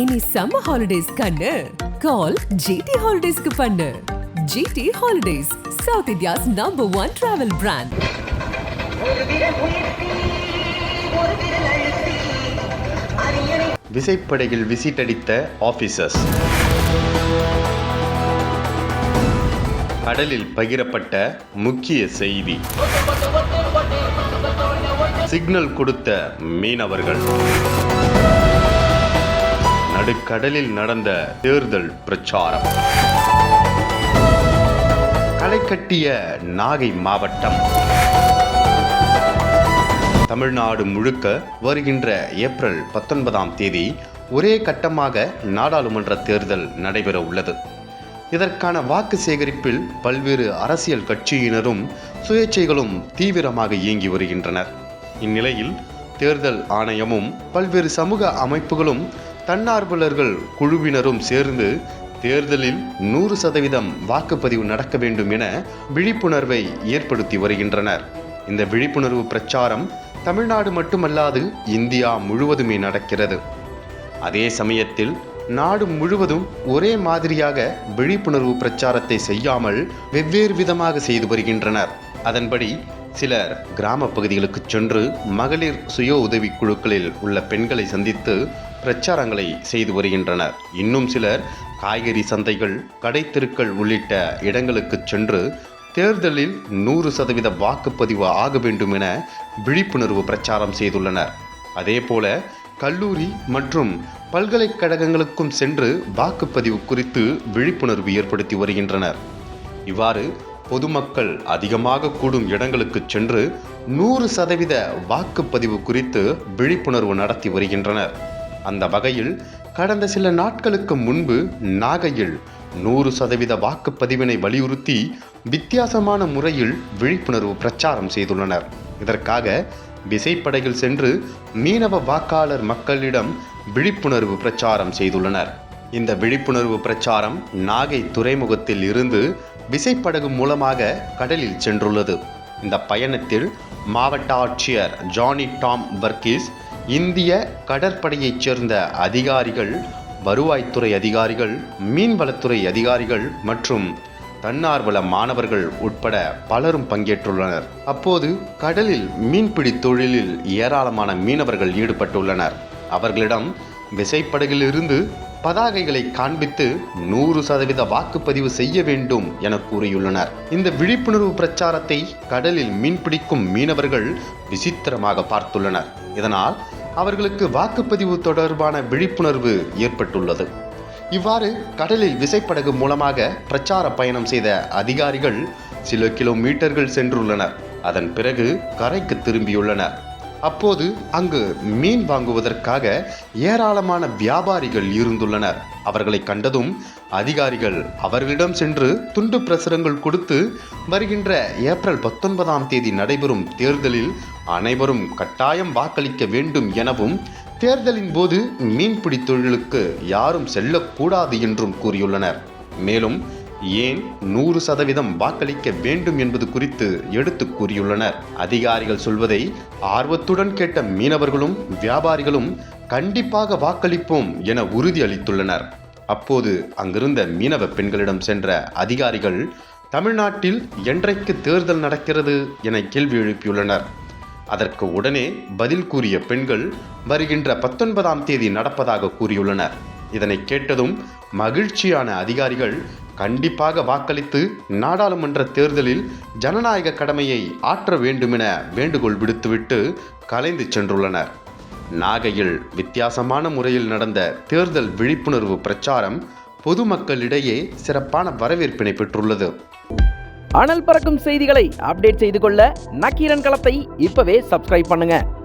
இனி summer holidays கண்ணு. கால் GT ஹாலிடேஸ்க்கு பண்ணு. GT holidays South India's number one travel brand விசைப்படையில் விசிட்டடித்த ஆபீசர்ஸ் கடலில் பகிரப்பட்ட முக்கிய செய்தி. சிக்னல் கொடுத்த மீனவர்கள். நடுக்கடலில் நடந்த தேர்தல் பிரச்சாரம். களைக்கட்டிய நாகை மாவட்டம். தமிழ்நாடு முழுக்க வருகின்ற ஏப்ரல் பத்தொன்பதாம் தேதி ஒரே கட்டமாக நாடாளுமன்ற தேர்தல் நடைபெற உள்ளது. இதற்கான வாக்கு சேகரிப்பில் பல்வேறு அரசியல் கட்சியினரும் சுயேட்சைகளும் தீவிரமாக இயங்கி வருகின்றனர். இந்நிலையில் தேர்தல் ஆணையமும் பல்வேறு சமூக அமைப்புகளும் தன்னார்வலர்கள் குழுவினரும் சேர்ந்து தேர்தலில் நூறு சதவீதம் வாக்குப்பதிவு நடக்க வேண்டும் என விழிப்புணர்வை ஏற்படுத்தி வருகின்றனர். இந்த விழிப்புணர்வு பிரச்சாரம் தமிழ்நாடு மட்டுமல்லாது இந்தியா முழுவதுமே நடக்கிறது. அதே சமயத்தில் நாடு முழுவதும் ஒரே மாதிரியாக விழிப்புணர்வு பிரச்சாரத்தை செய்யாமல் வெவ்வேறு விதமாக செய்து வருகின்றனர். அதன்படி சிலர் கிராம பகுதிகளுக்கு சென்று மகளிர் சுய உதவிக் குழுக்களில் உள்ள பெண்களை சந்தித்து பிரச்சாரங்களை செய்து வருகின்றனர். இன்னும் சிலர் காய்கறி சந்தைகள் கடைத்தெருக்கள் உள்ளிட்ட இடங்களுக்கு சென்று தேர்தலில் நூறு சதவீத வாக்குப்பதிவு ஆக வேண்டும் என விழிப்புணர்வு பிரச்சாரம் செய்துள்ளனர். அதேபோல கல்லூரி மற்றும் பல்கலைக்கழகங்களுக்கும் சென்று வாக்குப்பதிவு குறித்து விழிப்புணர்வு ஏற்படுத்தி வருகின்றனர். இவ்வாறு பொதுமக்கள் அதிகமாக கூடும் இடங்களுக்கு சென்று நூறு சதவீத வாக்குப்பதிவு குறித்து விழிப்புணர்வு நடத்தி வருகின்றனர். அந்த வகையில் கடந்த சில நாட்களுக்கு முன்பு நாகையில் நூறு சதவீத வாக்குப்பதிவினை வலியுறுத்தி வித்தியாசமான முறையில் விழிப்புணர்வு பிரச்சாரம் செய்துள்ளனர். இதற்காக விசைப்படையில் சென்று மீனவ வாக்காளர் மக்களிடம் விழிப்புணர்வு பிரச்சாரம் செய்துள்ளனர். இந்த விழிப்புணர்வு பிரச்சாரம் நாகை துறைமுகத்தில் இருந்து விசைப்படகு மூலமாக கடலில் சென்றுள்ளது. இந்த பயணத்தில் மாவட்ட ஆட்சியர் ஜானி டாம் பர்கிஸ் இந்திய கடற்படையைச் சேர்ந்த அதிகாரிகள் வருவாய்த்துறை அதிகாரிகள் மீன்வளத்துறை அதிகாரிகள் மற்றும் தன்னார்வல மாணவர்கள் உட்பட பலரும் பங்கேற்றுள்ளனர். அப்போது கடலில் மீன்பிடி தொழிலில் ஏராளமான மீனவர்கள் ஈடுபட்டுள்ளனர். அவர்களிடம் விசைப்படகிலிருந்து பதாகைகளை காண்பித்து நூறு சதவீத வாக்குப்பதிவு செய்ய வேண்டும் என கூறியுள்ளனர். இந்த விழிப்புணர்வு பிரச்சாரத்தை கடலில் மீன்பிடிக்கும் மீனவர்கள் விசித்திரமாக பார்த்துள்ளனர். இதனால் அவர்களுக்கு வாக்குப்பதிவு தொடர்பான விழிப்புணர்வு ஏற்பட்டுள்ளது. இவ்வாறு கடலில் விசைப்படகு மூலமாக பிரச்சார பயணம் செய்த அதிகாரிகள் சில கிலோமீட்டர்கள் சென்றுள்ளனர். அதன் பிறகு கரைக்கு திரும்பியுள்ளனர். அப்போது அங்கு மீன் வாங்குவதற்காக ஏராளமான வியாபாரிகள் இருந்துள்ளனர். அவர்களை கண்டதும் அதிகாரிகள் அவர்களிடம் சென்று துண்டு பிரசுரங்கள் கொடுத்து வருகின்ற ஏப்ரல் பத்தொன்பதாம் தேதி நடைபெறும் தேர்தலில் அனைவரும் கட்டாயம் வாக்களிக்க வேண்டும் எனவும் தேர்தலின் போது மீன்பிடி தொழிலுக்கு யாரும் செல்லக்கூடாது என்றும் கூறியுள்ளனர். மேலும் ஏன் நூறு சதவீதம் வாக்களிக்க வேண்டும் என்பது குறித்து எடுத்து கூறியுள்ளனர். அதிகாரிகள் சொல்வதை ஆர்வத்துடன் கேட்ட மீனவர்களும் வியாபாரிகளும் கண்டிப்பாக வாக்களிப்போம் என உறுதி அளித்துள்ளனர் அப்போது அங்கிருந்த மீனவ பெண்களிடம் சென்ற அதிகாரிகள் தமிழ்நாட்டில் என்றைக்கு தேர்தல் நடக்கிறது? என கேள்வி எழுப்பியுள்ளனர். அதற்கு உடனே பதில் கூறிய பெண்கள் வருகின்ற பத்தொன்பதாம் தேதி நடப்பதாக கூறியுள்ளனர். இதனை கேட்டதும் மகிழ்ச்சியான அதிகாரிகள் கண்டிப்பாக வாக்களித்து நாடாளுமன்ற தேர்தலில் ஜனநாயக கடமையை ஆற்ற வேண்டுமென வேண்டுகோள் விடுத்துவிட்டு கலைந்து சென்றுள்ளனர். நாகையில் வித்தியாசமான முறையில் நடந்த தேர்தல் விழிப்புணர்வு பிரச்சாரம் பொதுமக்களிடையே சிறப்பான வரவேற்பினை பெற்றுள்ளது. அனல் பறக்கும் செய்திகளை அப்டேட் செய்து கொள்ள நக்கீரன் களத்தை இப்பவே சப்ஸ்கிரைப் பண்ணுங்க.